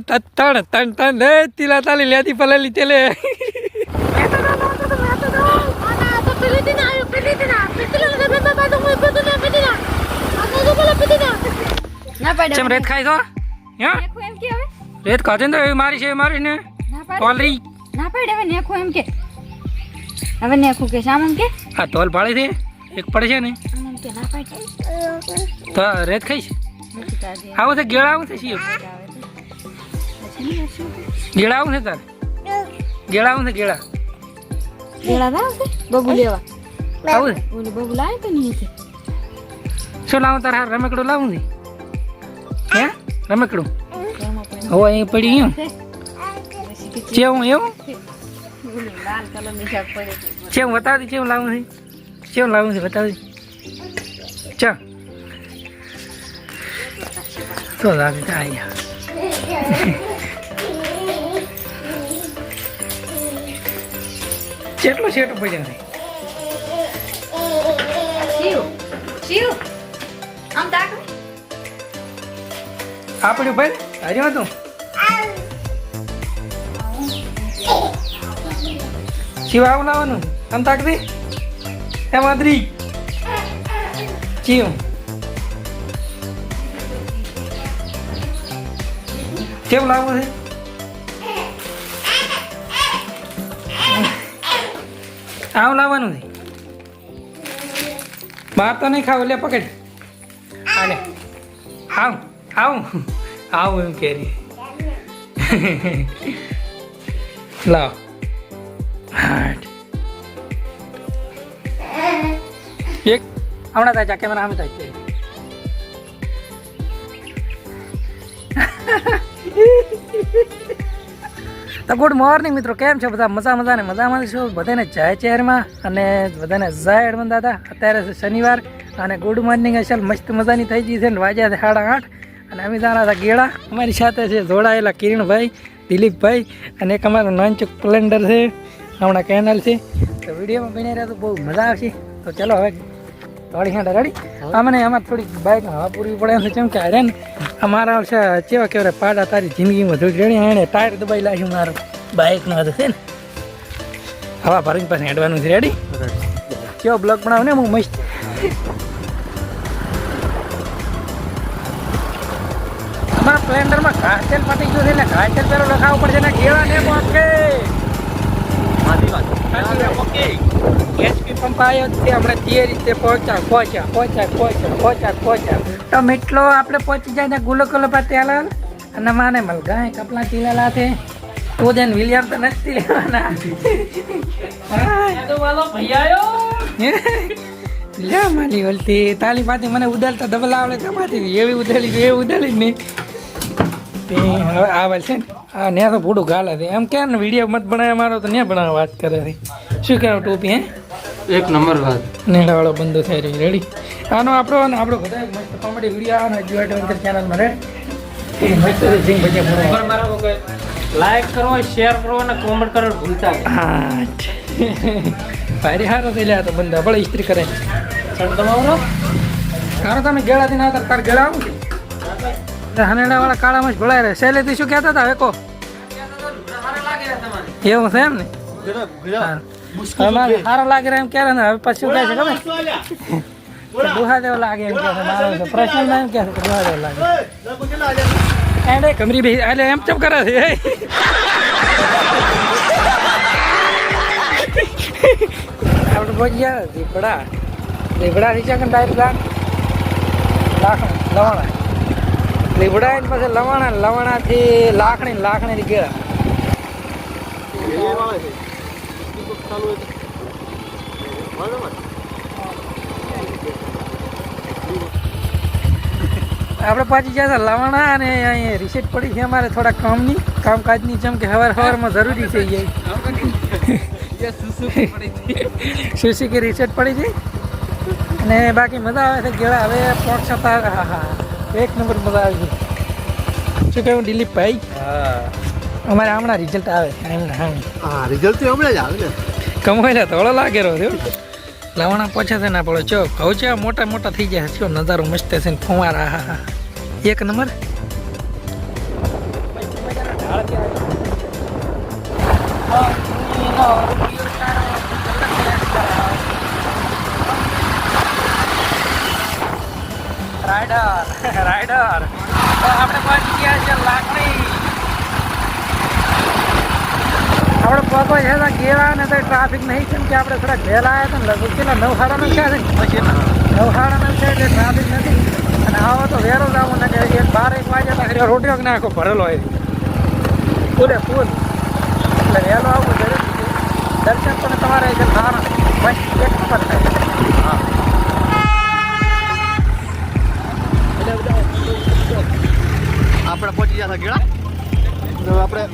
ત્રણ ત્રણ ત્રણ લે તીલા તાલી લેતી પલેલી તેલે ના પાડે ચમ રેત ખાઈ તો હે? રેત ને તો મારી છે મારી ને? ટોલરી ના પાડે હવે નેખું એમ કે. હવે નેખું કે શામ એમ કે? આ ટોલ પાડી છે એક પડે છે ને. તો રેત ખાઈશ? આવું છે ગેળા આવું છે ગેળા આવું છે તાર? ગેળા આવું છે ગેળા? ગેળા ના આવશે બબુ લેવા. આવું છે? ઓલી બબુ લાવે તો નહીં છે શું લાવું તાર હાર? રમકડું લાવું છે હે? રમકડું? હવે અહીં પડી ગયું. ચેવું એવું? ચેવું બતાવી ચેવું લાવું છે? ચેવું લાવું છે બતાવી ચા. તો લાગે તો કેટલો શેટ પડ્યો છે શિવ શિવ આમ તાક આપણે ભાઈ હર્યો તું શિવ આવું લાવવાનું? આમ તાકતી એ માદરી ચીવ કેવું લાવવું છે? આવું લાવવાનું છે. બહાર તો નહીં ખાવ એટલે પકડ. અને આવ આવ. આવ એમ કે લાવ. હાટ. એક. હમણાં થાય કેમેરા સામે થાય છે તો ગુડ મોર્નિંગ મિત્રો કેમ છો બધા? મજા મજા ને મજામાં છો? બધાને જય ચહેરમાં અને બધાને જય હડમન દાદા. અત્યારે છે શનિવાર અને ગુડ મોર્નિંગ અસલ મસ્ત મજાની થઈ ગઈ છે ને વાજ્યા છે સાડા આઠ. અને અમે જાણા હતા ગેળા અમારી સાથે છે જોડાયેલા કિરણભાઈ દિલીપભાઈ અને એક અમારો નાનચુક સ્પ્લેન્ડર છે હમણાં કેનલ છે. તો વિડીયોમાં બની રહ્યા તો બહુ મજા આવશે. તો ચલો હવે થોડી હાંડા રેડી? અમને એમાં થોડીક બાઇક હવા પૂરવી પડે એમ છે. કેમ કે અરે ને અમારા છે કેવા કેવા પાડા તારી જિંદગીમાં જોઈ રેડી એને ટાયર દબાઈ લાગ્યું મારું. બાઇકનું હતું, છે ને? હવા ભરીને પાસે હેડવાનું છે રેડી કેવો બ્લોગ બનાવ ને હું મસ્ત. અમારા સ્પ્લેન્ડરમાં ઘાસેલ પતી ગયું છે ને ઘાસેલ પેલો લખાવવું પડશે ને કેળા ને ઓકે એચપી પંપ આવ્યો છે હમણાં તે રીતે પહોંચ્યા પહોંચ્યા પહોંચ્યા પહોંચ્યા પહોંચ્યા પહોંચ્યા. તો મિત્રો આપણે પહોંચી જાય ને ગુલો ગુલો પર તેલ અને માને મલગાય કપલા ચીલેલા છે. તો જેન વિલિયમ તો નથી લેવાના. લે માલી વલતી તાલી પાછી મને ઉડાડતા ડબલ આવડે તમારી એવી ઉડાડી એવી જ નહીં હવે આવે છે ને આ ને તો પૂડું ગાલે છે. એમ કે ને વીડિયો મત બનાવે મારો તો ને બનાવે વાત કરે છે. શું કહેવાય ટોપી હે? એક નંબર વાત. નેડાવાળો બંધ થઈ રહી રેડી આનો આપણો અને આપણો બધા મસ્ત કોમેડી વીડિયો આનો જો એડવેન્ચર ચેનલમાં રે મસ્ત સિંગ. લાઈક કરો શેર કરો અને કોમેન્ટ કરો ભૂલતા હા ભાઈ હારો થઈ લ્યા તો બંધ ભલે ઇસ્ત્રી કરે. તમારો? હારો તમે ગેળાથી ના તાર ગેળા આવું હનેડા વાળા કાળામાં જ ભળાય રહે. શૈલેથી શું કહેતા હતા? વેકો. એવું છે એમ ને? અમારે સારા લાગી લાગે એમ ક્યારે ને, હવે પછી કહે છે ખબર? દુહા જેવો લાગે એમ કહે એમ કહે દુહા જેવો લાગે. એડે કમરી ભાઈ એટલે એમ ચમ કરે છે? આપણે ગયા દીપડા દીપડા ચકન ડાયરેક્ટ લાખ લવાણા. લીબડા ને પછી લવાણા લવાણા થી લાખણી લાખણી થી ગેળા આપણે પાછી ગયા હતા લવાણા અને અહીંયા રિસેટ પડી છે અમારે થોડા કામની, કામકાજની, જેમ કે હવાર હવારમાં જરૂરી છે જાય સુસી કે રિસેટ પડી છે? અને બાકી મજા આવે છે, ગેળા હવે પોટ છતાં હા હા. એક નંબર મજા આવી શું કહેવું દિલીપભાઈ અમારે હમણાં રિઝલ્ટ આવે હા રિઝલ્ટ તો હમણાં જ આવે ને. કમાયેલા થોડો લાગે રહ્યો લાવણા પોછા છે ને આપણો ચો કહું છે મોટા મોટા થઈ જાય ચો નજારો મસ્ત છે ને ફુવારા હા હા. એક નંબર? રાઈડર રાઈડર તો આપણે પહોંચી ગયા છે લાકડી. આપણે પગો છે તો ગેવા ને તો ટ્રાફિક નહીં કેમ કે આપણે થોડા વહેલા આવ્યા હતા ને લગભગ કેટલા નવ સાડા નવ છે પછી સાડા નવ છે એટલે ટ્રાફિક નથી. અને આવો તો વેરો જ આવું ને એક બાર એક વાગે તો રોટીઓ નાખો ભરેલો હોય. પૂરે ફૂલ એટલે વહેલો છે દર્શન પણ તમારે સારા મસ્ત એક નંબર થાય આપણે પહોંચી ગયા ગેડા તો આપણે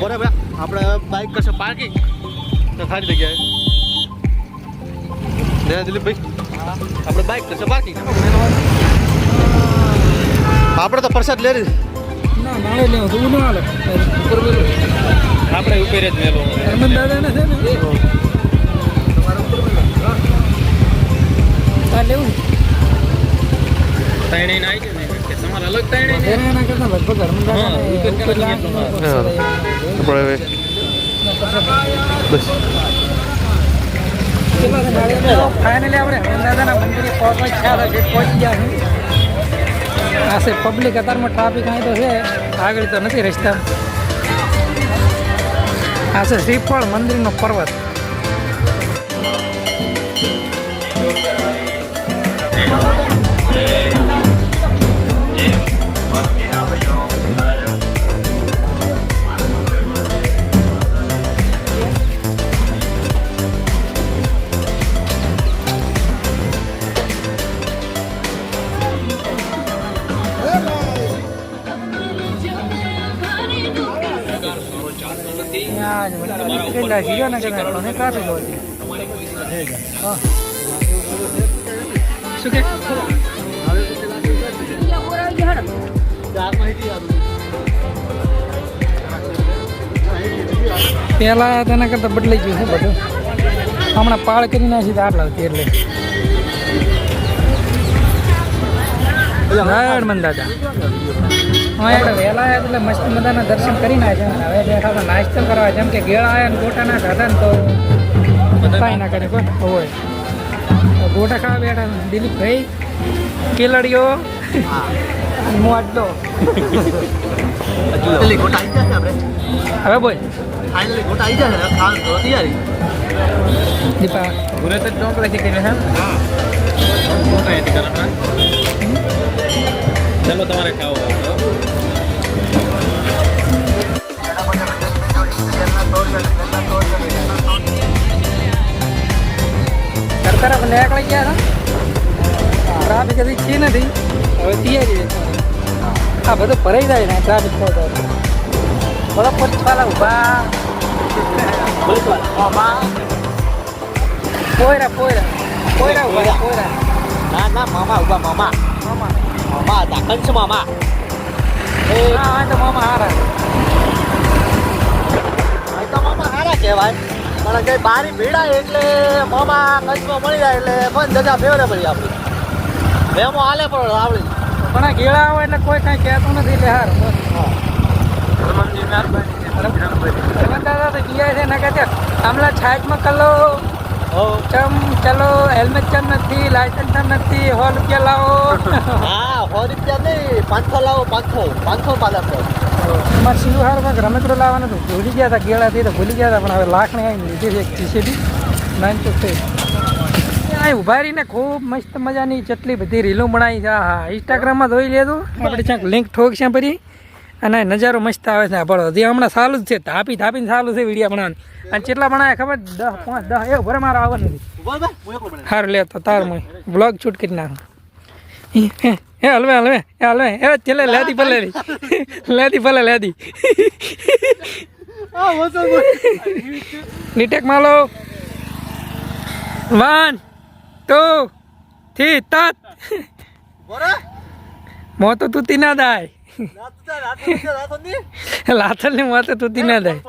બરાબર આપણે બાઇક કરશે પાર્કિંગ તો ખાલી જગ્યાએ. ને દિલીપભાઈ. આપણે બાઇક કરશે પાર્કિંગ આપણે તો પ્રસાદ લે રહી ના મારે લેવું તું આપણે ઉપર જ મેલો. હરમન દાદાને છે ને? આ લેવું ત્રણેય ના ફાઇનલી આપણે દાદાના મંદિરે પહોંચવા ઈચ્છા હતા પહોંચી ગયા છે આ પબ્લિક અત્યારમાં ટ્રાફિક અહીં તો છે આગળ તો નથી રસ્તા આ છે શ્રીફળ મંદિરનો પર્વત. ત્યાં કેટલા જીરો ને કદાચ મને ટ્રાફિક હોય હા શું કે પહેલા તેના કરતાં બદલાઈ ગયું છે બધું? હમણાં પાળ કરી નાખી તો આટલા એટલે. રાયણ મન દાદા. હા એટલે વહેલા આવ્યા એટલે મસ્ત મજાના દર્શન કરી નાખ્યા હવે બેઠા નાસ્તો કરવા, જેમ કે ગેળા આવ્યા ને ના તો કાંઈ કરે કોઈ હોય ગોટા ખાવા બેઠા દિલીપભાઈ, કેલડીઓ. હું આટલો પેલી ગોટ આવી જશે આપણે. હવે બોલ. ફાઇનલી ગોટ આવી જશે ખાસ તો તૈયારી. દીપા. ગુરે તો ચોકડા થી કરી હા ગોટ અહીંથી કરવાના ચલો તમારે ખાવો હોય તો. ઘર તરફ નીકળી ગયા હતા. ટ્રાફિક હજી છે નથી. હવે તૈયારી છે. આ બધું ભરાઈ જાય ને ટ્રાફિક થાય તો બધા પોલીસવાળા ઊભા પોયરા પોયરા પોયરા ઊભા છે, પોયરા ના ના મામા ઊભા મામા મામા મામા હતા કંસ મામા હા હા તો મામા હારા અહીં તો મામા સારા કહેવાય પણ કઈ બારી ભીડાય એટલે મામા કંસમાં મળી જાય એટલે મન જગા ફેવરે પડી આપણી મેમો હાલે પણ આવડી પણ આ ગેળા આવે એટલે કોઈ કાંઈ કહેતું નથી એટલે હાર દાદા તો ગયા છે ને કે હમણાં છાજમાં કલો. ચમ ચલો હેલ્મેટ ચમ નથી લાયસન્સ ચમ નથી સો રૂપિયા લાવો. હા સો રૂપિયા નહીં પાંચસો લાવો પાંચસો પાંચસો પાલક અમારે સિંધુહારમાં રમકડું લાવવાનું હતું. ભૂલી ગયા હતા ગેળાથી તો ભૂલી ગયા હતા પણ હવે લાખને આવીને લીધી છે એક જીસીબી નાઇન ચોકથી અહીં ઊભા રહીને ખૂબ મસ્ત મજાની જેટલી બધી રીલો બનાવી છે. હા ઇન્સ્ટાગ્રામમાં જોઈ લેતું આપણે ક્યાંક લિંક ઠોકશે ભરી અને નજારો મસ્ત આવે છે. આપણો હજી હમણાં સારું જ છે. ધાપી ધાપીને સારું છે વીડિયો બનાવવાનું. અને કેટલા બનાવ્યા ખબર? દસ પાંચ દસ એ ભરે મારો આવવાનું નથી સારું લે તો તાર મોય બ્લોગ છૂટ કરી નાખું. એ હલવે હલવે એ હલવે. એ ચલે લેતી ભલે લેતી ભલે લેતી. નીટેક માલો. વન થી તત. બોરે? મોં તો તૂટી ના દાય તો તો લાથલની મોં તો તૂટી ના દાય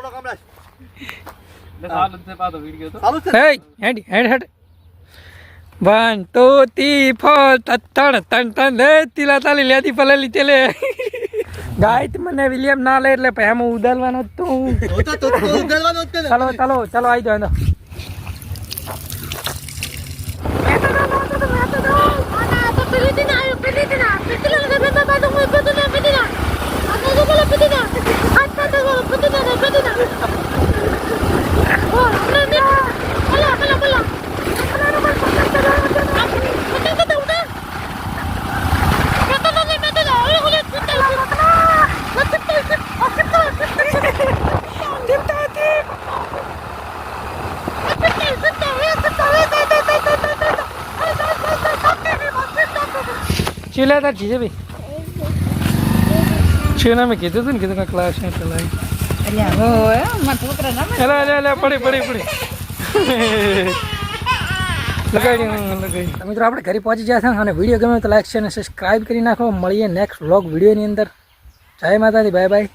તો. Head head head. One two four ત્રણ ત્રણ ત્રણ લે તીલા તાલી લેતી પલેલી ચલે. ગાય મને વિલિયમ ના લે એટલે પછી આમાં ઉદાલવાનો જ તો હું. તો તો તો તો. ચાલો ચાલો ચાલો આવી જાઓ. અંદર. શું લેતા જીજે ને મેં કીધું હતું ને કીધું કે ક્લાસ છે ચલાવી એટલે હવે મારા છોકરા રમે અલા અલા અલા પડી પડી પડી. લગાડી લગાડી. મિત્રો આપણે ઘરે પહોંચી ગયા છે અને વીડિયો ગમે તો લાઈક છે અને સબસ્ક્રાઈબ કરી નાખો. મળીએ નેક્સ્ટ વ્લોગ વિડીયોની અંદર. જય માતાજી બાય બાય